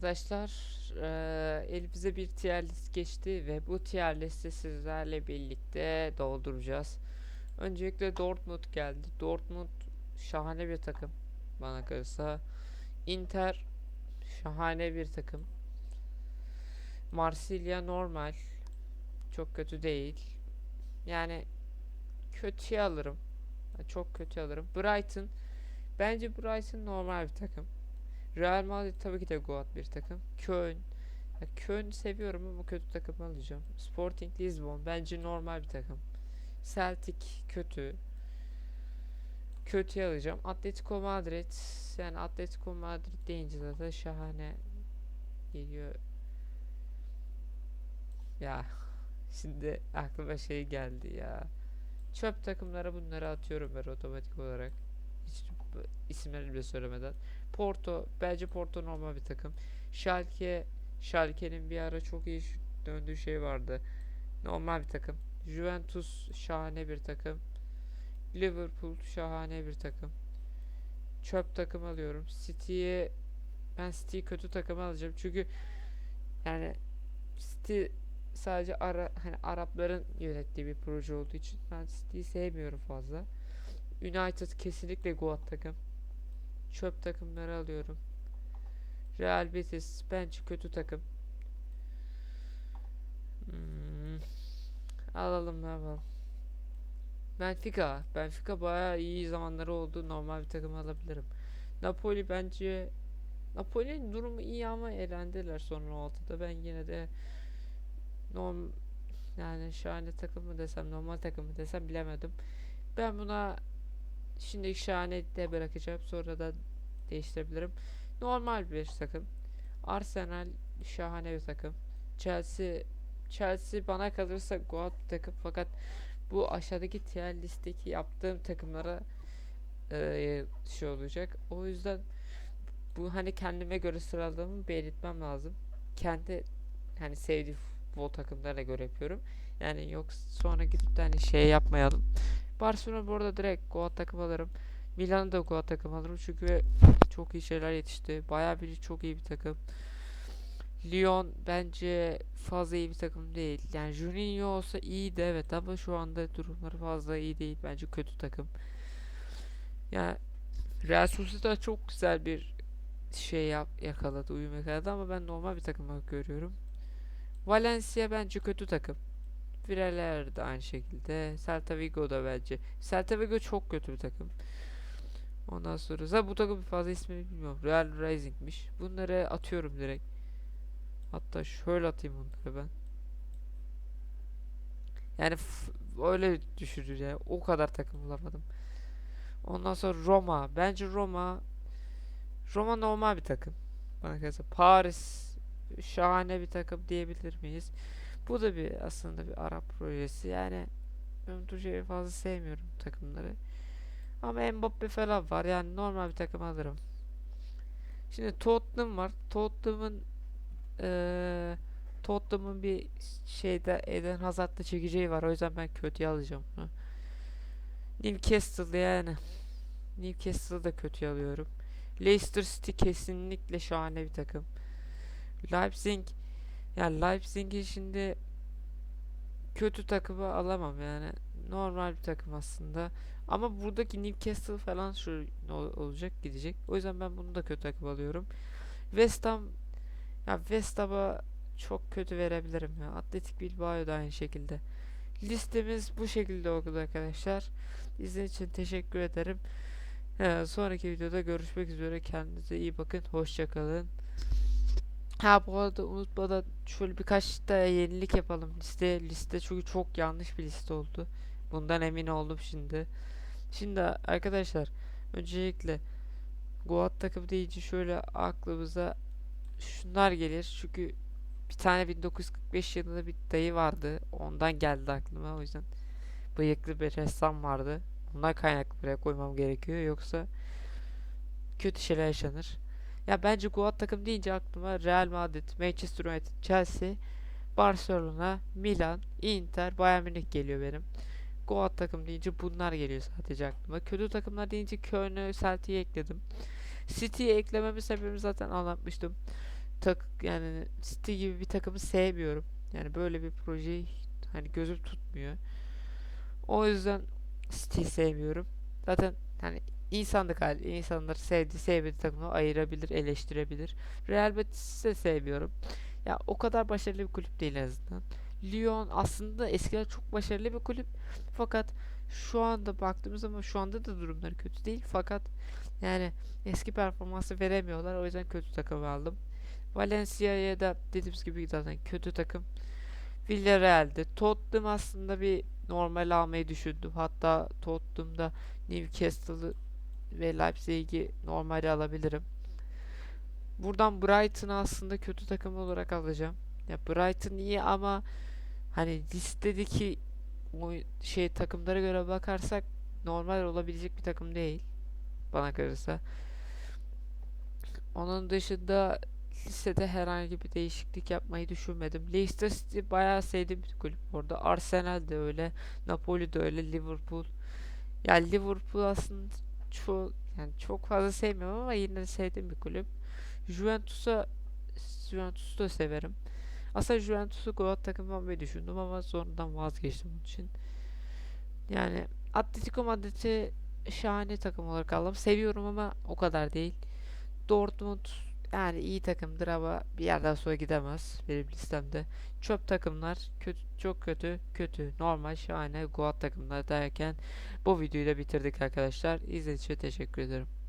Arkadaşlar eee, elimize bir tier list geçti ve bu tier listi sizlerle birlikte dolduracağız. Öncelikle Dortmund geldi. Dortmund şahane bir takım bana kalırsa. Inter şahane bir takım. Marsilya normal. Çok kötü değil. Yani kötüye alırım. Çok kötü alırım. Brighton bence Brighton normal bir takım. Real Madrid tabii ki de Goat bir takım. Köln. Ya Köln seviyorum ama kötü takım alacağım. Sporting Lisbon bence normal bir takım. Celtic kötü. Kötüye alacağım. Atletico Madrid. Yani Atletico Madrid deyince zaten şahane geliyor. Ya şimdi aklıma şey geldi ya. Çöp takımlara bunları atıyorum ben otomatik olarak. Hiç isimlerini bile söylemeden. Porto, bence Porto normal bir takım. Schalke, Schalke'nin bir ara çok iyi döndüğü şey vardı. Normal bir takım. Juventus şahane bir takım. Liverpool şahane bir takım. Çöp takım alıyorum. City'ye ben City kötü takım alacağım. Çünkü yani City sadece ara, hani Arapların yönettiği bir proje olduğu için ben City'yi sevmiyorum fazla. United kesinlikle Goat takım. Çöp takımları alıyorum. Real Betis bence kötü takım. Hmm. Alalım ne yapalım. Benfica. Benfica bayağı iyi zamanları oldu. Normal bir takım alabilirim. Napoli bence Napoli'nin durumu iyi ama elendiler sonra 6'da. Ben yine de norm yani şahane takım mı desem normal takım mı desem bilemedim. Ben buna şimdi şahane de bırakacağım. Sonra da değiştirebilirim. Normal bir takım. Arsenal şahane bir takım. Chelsea Chelsea bana kalırsa Goat takım fakat bu aşağıdaki tier listeki yaptığım takımlara eee, şey olacak. O yüzden bu hani kendime göre sıraladığımı belirtmem lazım. Kendi hani sevdiğim futbol takımlarına göre yapıyorum. Yani yok sonra gidip de hani şey yapmayalım. Barcelona bu arada direkt Goat takım alırım. Milan'ı da Goat takım alırım çünkü çok iyi şeyler yetişti. Bayağı bir çok iyi bir takım. Lyon bence fazla iyi bir takım değil. Yani Juninho olsa iyiydi evet ama şu anda durumları fazla iyi değil. Bence kötü takım. Yani Real Sociedad çok güzel bir şey yap, yakaladı, uyum yakaladı ama ben normal bir takım görüyorum. Valencia bence kötü takım. Villarreal de aynı şekilde. Celta Vigo da bence. Celta Vigo çok kötü bir takım. Ondan sonra zaten bu takım fazla ismini bilmiyorum. Real Rising'miş. Bunları atıyorum direkt. Hatta şöyle atayım bunları ben. Yani öyle düşürür ya. O kadar takım bulamadım. Ondan sonra Roma. Bence Roma Roma normal bir takım. Bana kalırsa Paris şahane bir takım diyebilir miyiz? Bu da bir aslında bir Arap projesi. Yani ben Türkiye'yi fazla sevmiyorum takımları. Ama Mbappe falan var. Yani normal bir takım alırım. Şimdi Tottenham var. Tottenham'ın eee Tottenham'ın bir şeyde Eden Hazard'da çekeceği var. O yüzden ben kötüye alacağım bunu. Newcastle yani. Newcastle'ı da kötüye alıyorum. Leicester City kesinlikle şahane bir takım. Leipzig yani Leipzig'i şimdi kötü takımı alamam yani. Normal bir takım aslında. Ama buradaki Newcastle falan şu olacak gidecek. O yüzden ben bunu da kötü takım alıyorum. West Ham ya West Ham'a çok kötü verebilirim ya. Atletik Bilbao da aynı şekilde. Listemiz bu şekilde oldu arkadaşlar. İzlediğiniz için teşekkür ederim. Ee, sonraki videoda görüşmek üzere. Kendinize iyi bakın. Hoşçakalın. Ha bu arada unutmadan şöyle birkaç da yenilik yapalım liste. Liste çünkü çok yanlış bir liste oldu. Bundan emin oldum şimdi. Şimdi arkadaşlar öncelikle Goat takımı deyince şöyle aklımıza şunlar gelir. Çünkü bir tane 1945 yılında bir dayı vardı. Ondan geldi aklıma. O yüzden bıyıklı bir ressam vardı. Ondan kaynaklı buraya koymam gerekiyor. Yoksa kötü şeyler yaşanır. Ya bence Goat takım deyince aklıma Real Madrid, Manchester United, Chelsea, Barcelona, Milan, Inter, Bayern Münih geliyor benim. Goat takım deyince bunlar geliyor sadece aklıma. Kötü takımlar deyince Köln'ü, Celtic'i ekledim. City'yi eklememin sebebini zaten anlatmıştım. tak yani City gibi bir takımı sevmiyorum. Yani böyle bir projeyi hani gözüm tutmuyor. O yüzden City'yi sevmiyorum. Zaten hani insanlık hali, insanlar sevdiği sevmediği takımı ayırabilir, eleştirebilir. Real Betis'i de sevmiyorum. Ya o kadar başarılı bir kulüp değil en azından. Lyon aslında eskiden çok başarılı bir kulüp. Fakat şu anda baktığımız zaman şu anda da durumları kötü değil. Fakat yani eski performansı veremiyorlar. O yüzden kötü takım aldım. Valencia'ya da dediğimiz gibi zaten kötü takım. Villarreal'de. Tottenham aslında bir normal almayı düşündüm. Hatta Tottenham'da Newcastle'ı ve Leipzig'i normal alabilirim. Buradan Brighton'ı aslında kötü takım olarak alacağım. Ya Brighton iyi ama hani listedeki o şey takımlara göre bakarsak normal olabilecek bir takım değil. Bana kalırsa. Onun dışında listede herhangi bir değişiklik yapmayı düşünmedim. Leicester City bayağı sevdiğim bir kulüp orada. Arsenal de öyle, Napoli de öyle, Liverpool. Ya Liverpool aslında çok yani çok fazla sevmiyorum ama yine de sevdiğim bir kulüp. Juventus'a Juventus'u da severim. Aslında Juventus'u gol takımı almayı düşündüm ama sonradan vazgeçtim bunun için. Yani Atletico Madrid'i şahane takım olarak aldım. Seviyorum ama o kadar değil. Dortmund yani iyi takımdır ama bir yerden sonra gidemez benim listemde. Çöp takımlar kötü, çok kötü, kötü, normal, şahane, Goat takımlar derken bu videoyu da bitirdik arkadaşlar. İzlediğiniz için teşekkür ederim.